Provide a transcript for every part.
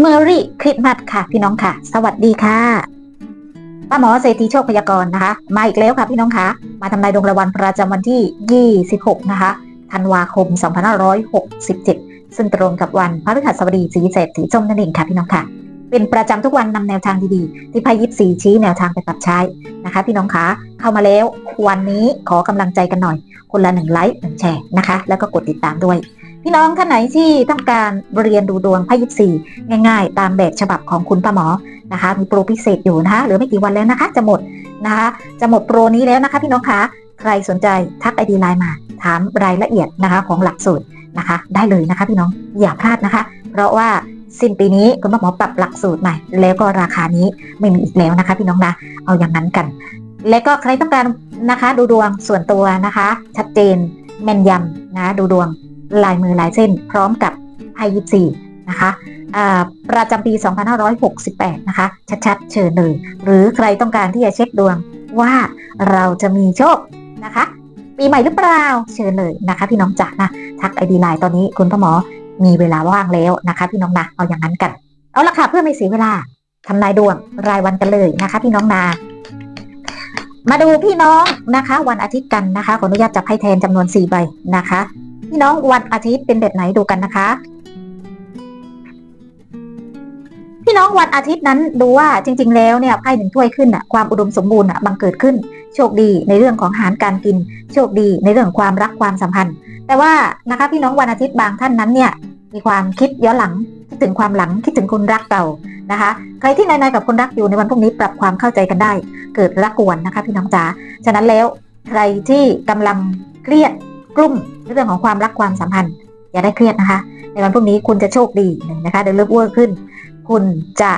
เมอรี่คริสต์มาสค่ะ พี่น้องค่ะ สวัสดีค่ะป้าหมอเศรษฐีโชคพยากรณ์นะคะ มาอีกแล้วค่ะพี่น้องคะมาทำนายดวงรายวันประจำวันที่ 26 นะคะธันวาคม 2567 ซึ่งตรงกับวันพฤหัสบดีสีเศษสีส้มนั่นเองค่ะพี่น้องค่ะ เป็นประจำทุกวันนำแนวทางดีๆ ที่ไพ่ยิปซีชี้แนวทางไปปรับใช้นะคะ พี่น้องคะเข้ามาแล้ววันนี้ขอกำลังใจกันหน่อย คนละหนึ่งไลค์หนึ่งแชร์นะคะ แล้วก็กดติดตามด้วย พี่น้องท่านไหนที่ต้องการเรียนดูดวงไพ่ยิปซีง่าย ๆ ตามแบบฉบับของคุณป้าหมอนะคะ มีโปรพิเศษอยู่นะคะเหลือไม่กี่วันแล้วนะคะ จะหมดนะคะ จะหมดโปรนี้แล้วนะคะ พี่น้องคะใครสนใจทักไอดีไลน์มา ถามรายละเอียดนะคะของหลักสูตรนะคะ ได้เลยนะคะพี่น้องอย่าพลาดนะคะ เพราะว่าสิ้นปีนี้คุณป้าหมอปรับหลักสูตรใหม่ แล้วก็ราคานี้ไม่มีอีกแล้วนะคะ พี่น้องนะเอาอย่างนั้นกัน และก็ใครต้องการนะคะ ดูดวงส่วนตัวนะคะ ชัดเจนแม่นยำนะดูดวง ลายมือลายเส้น พร้อมกับไพ่ยิปซีนะคะประจำปี 2568 นะคะ ชัดๆ เชิญเลย หรือใครต้องการที่จะเช็คดวงว่าเราจะมีโชคนะคะ ปีใหม่หรือเปล่า เชิญเลยนะคะ พี่น้องจ๋านะทักไอดีไลน์ตอนนี้คุณพ่อหมอมีเวลาว่างแล้วนะคะ พี่น้องนะเอาอย่างนั้นกัน เอาละค่ะเพื่อไม่เสียเวลาทำนายดวงรายวันกันเลยนะคะ พี่น้องนามาดูพี่น้องนะคะ วันอาทิตย์กันนะคะขออนุญาตจับให้แทนจำนวน4ใบนะคะ พี่น้องวันอาทิตย์เป็นแบบไหนดูกันนะคะ พี่น้องวันอาทิตย์นั้นดูว่าจริง ๆ แล้วเนี่ยไพ่หนึ่งถ้วยขึ้นอะความอุดมสมบูรณ์อะบังเกิดขึ้น โชคดีในเรื่องของอาหารการกิน โชคดีในเรื่องความรักความสัมพันธ์ แต่ว่านะคะพี่น้องวันอาทิตย์บางท่านนั้นเนี่ยมีความคิดย้อนหลังคิดถึงความหลังคิดถึงคนรักเก่านะคะ ใครที่นายๆกับคนรักอยู่ในวันพรุ่งนี้ปรับความเข้าใจกันได้ เกิดรักกวนนะคะ พี่น้องจ๋าฉะนั้นแล้วใครที่กำลังเครียดกลุ่ม เรื่องของความรักความสัมพันธ์ อย่าได้เครียดนะคะ ในวันพรุ่งนี้คุณจะโชคดีนะคะเดินเลิฟเวอร์ขึ้น คุณจะ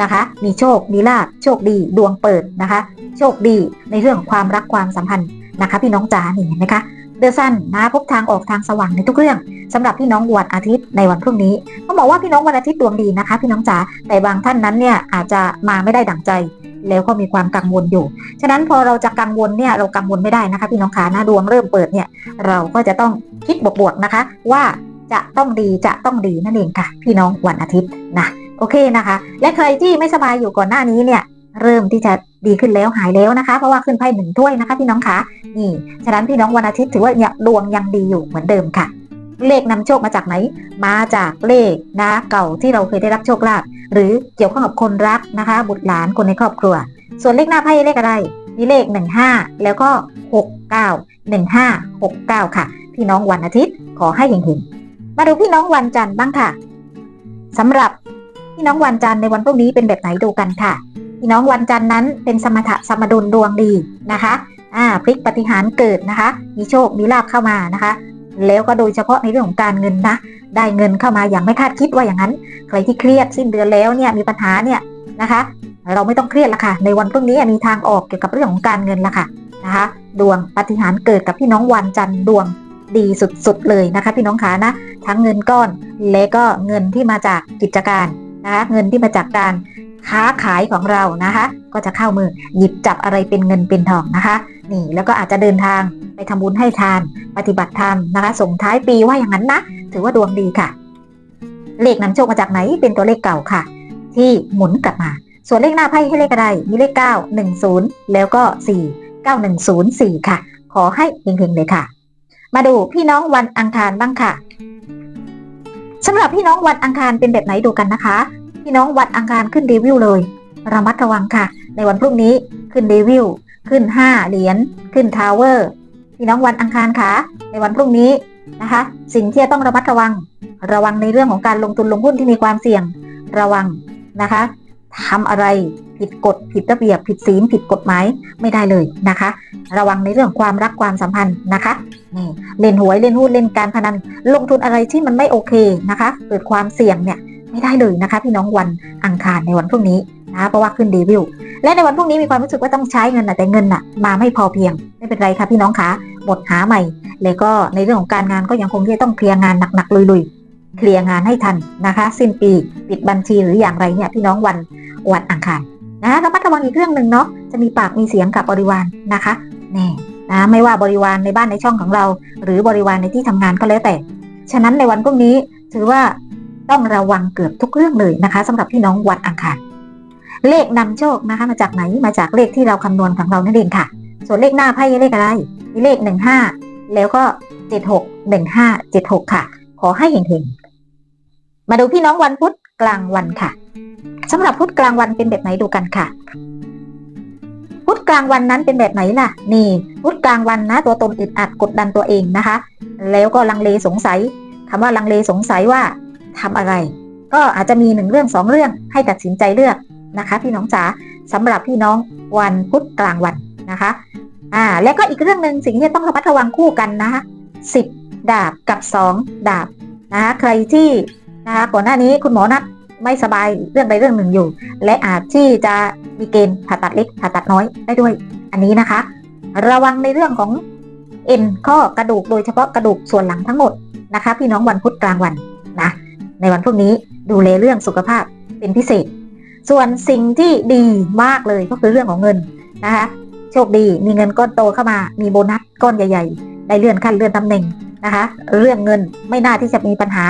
นะคะ มีโชคมีลาภโชคดีดวงเปิดนะคะ โชคดีในเรื่องของความรักความสัมพันธ์นะคะ พี่น้องจ๋านี่เห็นไหมคะ เดอซันนะพบทางออกทางสว่างในทุกเรื่องสำหรับพี่น้องวันอาทิตย์ในวันพรุ่งนี้ต้องบอกว่าพี่น้องวันอาทิตย์ดวงดีนะคะ พี่น้องจ๋าแต่บางท่านนั้นเนี่ยอาจจะมาไม่ได้ดั่งใจ แล้วก็มีความกังวลอยู่ ฉะนั้นพอเราจะกังวลเนี่ยเรากังวลไม่ได้นะคะ พี่น้องขาหน้าดวงเริ่มเปิดเนี่ยเราก็จะต้องคิดบวกๆนะคะ ว่าจะต้องดีจะต้องดีนั่นเองค่ะ พี่น้องวันอาทิตย์นะโอเคนะคะ และใครที่ไม่สบายอยู่ก่อนหน้านี้เนี่ยเริ่มที่จะ ดีขึ้นแล้วหายแล้วนะคะ เพราะว่าขึ้นไพ่หนึ่งถ้วยนะคะพี่น้องคะนี่ฉะนั้นพี่น้องวันอาทิตย์ถือว่าดวงยังดีอยู่เหมือนเดิมค่ะ เลขนำโชคมาจากไหน มาจากเลขนะเก่าที่เราเคยได้รับโชคลาภหรือเกี่ยวข้องกับคนรักนะคะ บุตรหลานคนในครอบครัว ส่วนเลขหน้าไพ่เลขอะไรมีเลข 15 แล้วก็ 69 1569 ค่ะ พี่น้องวันอาทิตย์ขอให้เห็นๆมาดูพี่น้องวันจันทร์บ้างค่ะสำหรับพี่น้องวันจันทร์ในวันพรุ่งนี้เป็นแบบไหนดูกันค่ะ พี่น้องวันจันทร์นั้นเป็นสมถะสมดุลดวงดีนะคะอ่าพลิกปฏิหารเกิดนะคะ มีโชคมีลาภเข้ามานะคะ แล้วก็โดยเฉพาะในเรื่องของการเงินนะ ได้เงินเข้ามาอย่างไม่คาดคิดว่าอย่างนั้น ใครที่เครียดสิ้นเดือนแล้วเนี่ยมีปัญหาเนี่ยนะคะ เราไม่ต้องเครียดละค่ะ ในวันพรุ่งนี้มีทางออกเกี่ยวกับเรื่องของการเงินละค่ะนะคะ ดวงปฏิหารเกิดกับพี่น้องวันจันทร์ดวงดีสุดๆเลยนะคะ พี่น้องขานะ ทั้งเงินก้อนและก็เงินที่มาจากกิจการนะคะ เงินที่มาจากการ ค้าขายของเรานะคะ ก็จะเข้ามือหยิบจับอะไรเป็นเงินเป็นทองนะคะ นี่แล้วก็อาจจะเดินทางไปทำบุญให้ทาน ปฏิบัติธรรมนะคะส่งท้ายปีว่าอย่างนั้นนะถือว่าดวงดีค่ะ เลขนำโชคมาจากไหนเป็นตัวเลขเก่าค่ะ ที่หมุนกลับมา ส่วนเลขหน้าไพ่ให้เลขอะไรมีเลข 9 1 0 แล้วก็ 4 9 1 0 4 ค่ะ ขอให้เฮงๆเลยค่ะ มาดูพี่น้องวันอังคารบ้างค่ะสำหรับพี่น้องวันอังคารเป็นแบบไหนดูกันนะคะ พี่น้องวันอังคารขึ้นเดวิลเลย ระมัดระวังค่ะ ในวันพรุ่งนี้ขึ้นเดวิลขึ้น 5 เหรียญขึ้นทาวเวอร์พี่น้องวันอังคารค่ะในวันพรุ่งนี้นะคะ สิ่งที่จะต้องระมัดระวัง ระวังในเรื่องของการลงทุนลงหุ้นที่มีความเสี่ยงระวังนะคะทำอะไรผิดกฎผิดระเบียบผิดศีลผิดกฎหมายไม่ได้เลยนะคะ ระวังในเรื่องความรักความสัมพันธ์นะคะนี่เล่นหวยเล่นหุ้นเล่นการพนันลงทุนอะไรที่มันไม่โอเคนะคะ เกิดความเสี่ยงเนี่ย ไม่ได้เลยนะคะ พี่น้องวันอังคารในวันพรุ่งนี้นะเพราะว่าขึ้นเดวิลและในวันพรุ่งนี้มีความรู้สึกว่าต้องใช้เงินนะแต่เงินน่ะมาไม่พอเพียงไม่เป็นไรค่ะพี่น้องคะหมดหาใหม่ แล้วก็ในเรื่องของการงานก็ยังคงที่จะต้องเคลียร์งานหนักๆลุยๆเคลียร์งานให้ทันนะคะ สิ้นปีปิดบัญชีหรืออย่างไรเนี่ยพี่น้องวันวันอังคารนะระมัดระวังอีกเรื่องหนึ่งเนาะจะมีปากมีเสียงกับบริวารนะคะแน่นะไม่ว่าบริวารในบ้านในช่องของเรา หรือบริวารในที่ทำงานก็แล้วแต่ ฉะนั้นในวันพรุ่งนี้ถือว่า ต้องระวังเกือบทุกเรื่องเลยนะคะสำหรับพี่น้องวันอังคารเลขนำโชคนะคะ มาจากไหนมาจากเลขที่เราคำนวณของเรานั่นเองค่ะ ส่วนเลขหน้าไพ่เลขอะไรมีเลขหนึ่งห้าแล้วก็เจ็ดหกหนึ่งห้าเจ็ดหกค่ะ ขอให้เห็นๆมาดูพี่น้องวันพุธกลางวันค่ะสำหรับพุธกลางวันเป็นแบบไหนดูกันค่ะพุธกลางวันนั้นเป็นแบบไหนล่ะ นี่พุธกลางวันนะ ตัวตนอึดอัดกดดันตัวเองนะคะ แล้วก็ลังเลสงสัยคำว่าลังเลสงสัยว่า ทำอะไร ก็อาจจะมีหนึ่งเรื่องสองเรื่องให้ตัดสินใจเลือกนะคะ พี่น้องจ๋าสำหรับพี่น้องวันพุธกลางวันนะคะอ่าแล้วก็อีกเรื่องหนึ่งสิ่งที่ต้องระมัดระวังคู่กันนะคะสิบดาบกับสองดาบนะคะใครที่นะคะก่อนหน้านี้คุณหมอนัดไม่สบายเรื่องใดเรื่องหนึ่งอยู่ และอาจที่จะมีเกณฑ์ผ่าตัดเล็กผ่าตัดน้อยได้ด้วย อันนี้นะคะ ระวังในเรื่องของเอ็นข้อกระดูกโดยเฉพาะกระดูกส่วนหลังทั้งหมดนะคะ พี่น้องวันพุธกลางวัน ในวันพวกนี้ดูแลเรื่องสุขภาพเป็นพิเศษ ส่วนสิ่งที่ดีมากเลยก็คือเรื่องของเงินนะคะโชคดีมีเงินก้อนโตเข้ามา มีโบนัสก้อนใหญ่ ๆ ได้เลื่อนขั้นเลื่อนตำแหน่งนะคะ เรื่องเงินไม่น่าที่จะมีปัญหา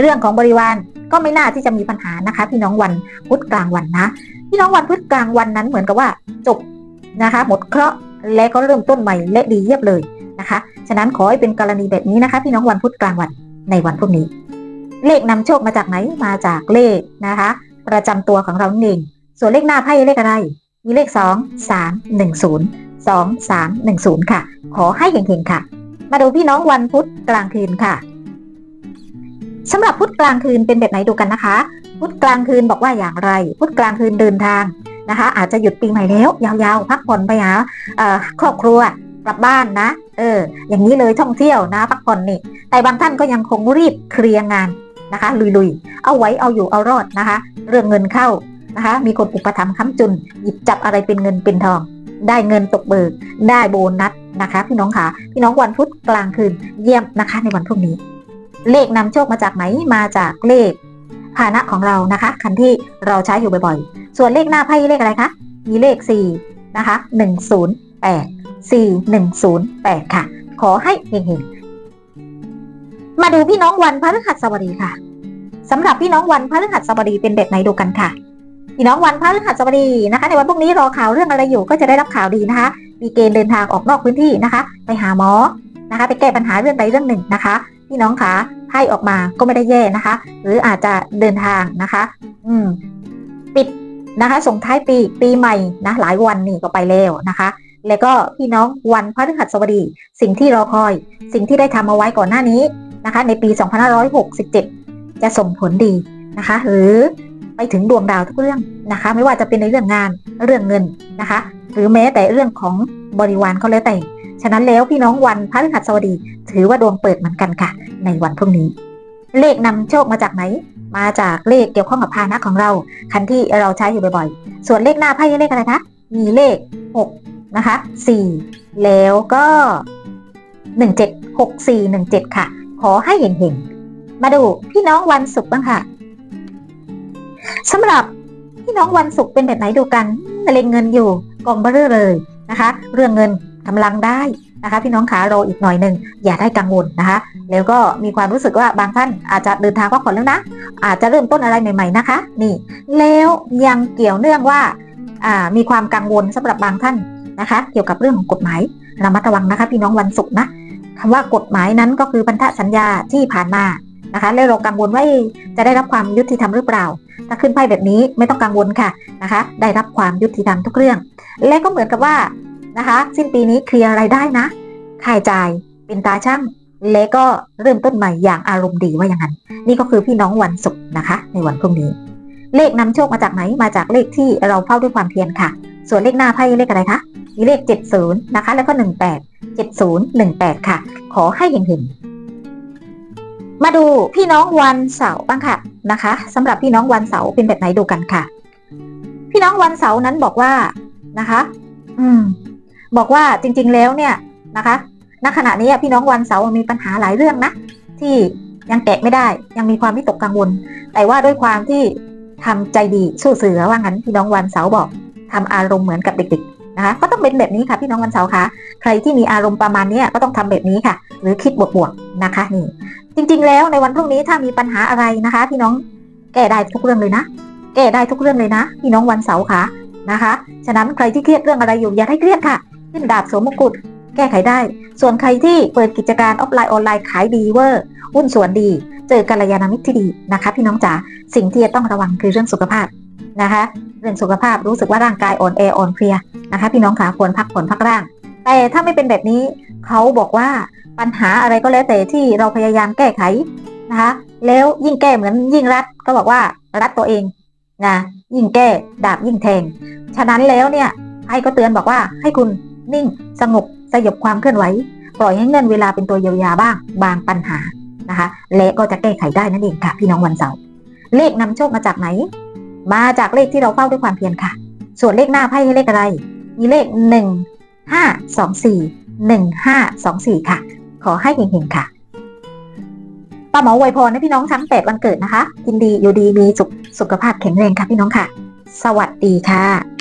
เรื่องของบริวารก็ไม่น่าที่จะมีปัญหานะคะ พี่น้องวันพุธกลางวันนะพี่น้องวันพุธกลางวันนั้นเหมือนกับว่าจบนะคะ หมดเคราะห์และก็เริ่มต้นใหม่และดีเยี่ยบเลยนะคะ ฉะนั้นขอให้เป็นกรณีแบบนี้นะคะ พี่น้องวันพุธกลางวันในวันพวกนี้ เลขนำโชคมาจากไหนมาจากเลขนะคะ ประจำตัวของเราเองส่วนเลขหน้าไพ่เลขอะไร มีเลข2 3 1 0 2 3 1 0ค่ะ ขอให้เห็งๆค่ะ มาดูพี่น้องวันพุธกลางคืนค่ะสำหรับพุธกลางคืนเป็นแบบไหนดูกันนะคะ พุธกลางคืนบอกว่าอย่างไร พุธกลางคืนเดินทางนะคะ อาจจะหยุดปีใหม่แล้ว ยาวๆ พักผ่อนไปหาครอบครัวกลับบ้านนะ เออ อย่างนี้เลยท่องเที่ยวนะ พักผ่อนนี่ แต่บางท่านก็ยังคงรีบเคลียร์งาน นะคะ ลุยๆ เอาไว้เอาอยู่เอารอดนะคะ เรื่องเงินเข้านะคะ มีคนอุปถัมภ์ค้ำจุน หยิบจับอะไรเป็นเงินเป็นทอง ได้เงินตกเบิก ได้โบนัสนะคะ พี่น้องค่ะ พี่น้องวันพุธกลางคืนเยี่ยมนะคะ ในวันพรุ่งนี้ เลขนำโชคมาจากไหนมาจากเลขพาหนะของเรานะคะ คันที่เราใช้อยู่บ่อยๆ ส่วนเลขหน้าไพ่เลขอะไรคะมีเลข4นะคะ108 4108 ค่ะ ขอให้เฮงๆ มาดูพี่น้องวันพฤหัสบดีค่ะสำหรับพี่น้องวันพฤหัสบดีเป็นแบบไหนดูกันค่ะ พี่น้องวันพฤหัสบดีนะคะ ในวันพรุ่งนี้รอข่าวเรื่องอะไรอยู่ก็จะได้รับข่าวดีนะคะ มีเกณฑ์เดินทางออกนอกพื้นที่นะคะ ไปหาหมอนะคะ ไปแก้ปัญหาเรื่องใดเรื่องหนึ่งนะคะ พี่น้องคะให้ออกมาก็ไม่ได้แย่นะคะ หรืออาจจะเดินทางนะคะ อืม ปิดนะคะส่งท้ายปีปีใหม่นะหลายวันนี่ก็ไปแล้วนะคะแล้วก็พี่น้องวันพฤหัสบดี สิ่งที่รอคอย สิ่งที่ได้ทำเอาไว้ก่อนหน้านี้ นะคะในปี 2567 จะส่งผลดีนะคะ หรือไปถึงดวงดาวทุกเรื่องนะคะ ไม่ว่าจะเป็นในเรื่องงานเรื่องเงินนะคะ หรือแม้แต่เรื่องของบริวารก็แล้วแต่ ฉะนั้นแล้วพี่น้องวันพฤหัสบดี ถือว่าดวงเปิดเหมือนกันค่ะ ในวันพรุ่งนี้ เลขนำโชคมาจากไหน มาจากเลขเกี่ยวข้องกับพานะของเรา คันที่เราใช้อยู่บ่อยๆ ส่วนเลขหน้าไพ่เลขอะไรคะมีเลข 6 นะคะ 4 แล้วก็ 17 6 4 17 ค่ะ อให้เห็นๆมาดูพี่น้องวันศุกร์บ้างค่ะสำหรับพี่น้องวันศุกร์เป็นแบบไหนดูกันเล็งเงินอยู่กองเบอร์เลยนะคะ เรื่องเงินกำลังได้นะคะ พี่น้องขารออีกหน่อยหนึ่งอย่าได้กังวลนะคะ แล้วก็มีความรู้สึกว่าบางท่านอาจจะเดินทางพักผ่อนแล้วนะ อาจจะเริ่มต้นอะไรใหม่ ๆนะคะ นี่ แล้วยังเกี่ยวเนื่องว่ามีความกังวลสำหรับบางท่านนะคะ เกี่ยวกับเรื่องของกฎหมายระมัดระวังนะคะ พี่น้องวันศุกร์นะ คำว่ากฎหมายนั้นก็คือพันธสัญญาที่ผ่านมานะคะแล้วเรากังวลว่าจะได้รับความยุติธรรมหรือเปล่า ถ้าขึ้นไพ่แบบนี้ไม่ต้องกังวลค่ะนะคะ ได้รับความยุติธรรมทุกเรื่อง และก็เหมือนกับว่านะคะ สิ้นปีนี้เคลียร์รายได้นะค่าใจ่ายเป็นตาช่างและก็เริ่มต้นใหม่อย่างอารมณ์ดีว่าอย่างนั้น นี่ก็คือพี่น้องวันศุกร์นะคะ ในวันพรุ่งนี้ เลขนำโชคมาจากไหนมาจากเลขที่เราเฝ้าด้วยความเพียรค่ะ ส่วนเลขหน้าไพ่เลขอะไรคะมีเลข 70 นะคะ แล้วก็ 18 70 18 ค่ะ ขอให้เห็นๆมาดูพี่น้องวันเสาร์บ้างค่ะนะคะสำหรับพี่น้องวันเสาร์เป็นแบบไหนดูกันค่ะ พี่น้องวันเสาร์นั้นบอกว่านะคะ อืม บอกว่าจริง ๆแล้วเนี่ยนะคะณขณะนี้พี่น้องวันเสาร์มีปัญหาหลายเรื่องนะที่ยังแกะไม่ได้ยังมีความวิตกกังวล แต่ว่าด้วยความที่ทำใจดีสู้เสือว่างั้นพี่น้องวันเสาร์บอก ทำอารมณ์เหมือนกับเด็กๆนะคะก็ต้องเป็นแบบนี้ค่ะพี่น้องวันเสาร์คะใครที่มีอารมณ์ประมาณนี้ก็ต้องทำแบบนี้ค่ะ หรือคิดบวกๆนะคะนี่ จริงๆ แล้วในวันพรุ่งนี้ถ้ามีปัญหาอะไรนะคะ พี่น้องแก้ได้ทุกเรื่องเลยนะแก้ได้ทุกเรื่องเลยนะ พี่น้องวันเสาร์ค่ะนะคะ ฉะนั้นใครที่เครียดเรื่องอะไรอยู่อย่าให้เครียดค่ะขึ้นดาบสวมมงกุฎแก้ไขได้ ส่วนใครที่เปิดกิจการออฟไลน์ออนไลน์ขายดีเวอร์หุ้นส่วนดี เจอกัลยาณมิตรที่ดีนะคะ พี่น้องจ๋าสิ่งที่จะต้องระวังคือเรื่องสุขภาพ นะคะ เรื่องสุขภาพรู้สึกว่าร่างกายอ่อนแออ่อนเพลียนะคะ พี่น้องขาควรพักผ่อนพักร่าง แต่ถ้าไม่เป็นแบบนี้เขาบอกว่าปัญหาอะไรก็แล้วแต่ที่เราพยายามแก้ไขนะคะ แล้วยิ่งแก้เหมือนยิ่งรัดก็บอกว่ารัดตัวเองนะยิ่งแก้ดาบยิ่งแทง ฉะนั้นแล้วเนี่ยไพ่ก็เตือนบอกว่าให้คุณนิ่งสงบสยบความเคลื่อนไหว ปล่อยให้เงินเวลาเป็นตัวเยียวยาบ้าง บางปัญหานะคะ และก็จะแก้ไขได้นั่นเองค่ะ พี่น้องวันเสาร์เลขนำโชคมาจากไหน มาจากเลขที่เราเฝ้าด้วยความเพียรค่ะ ส่วนเลขหน้าไพ่ให้เลขอะไร มีเลขหนึ่งห้าสองสี่หนึ่งห้าสองสี่ค่ะ ขอให้เฮงๆค่ะป้าหมอวยพรให้พี่น้องทั้งแปดวันเกิดนะคะกินดีอยู่ดีมีสุขสุขภาพแข็งแรงค่ะพี่น้องค่ะ สวัสดีค่ะ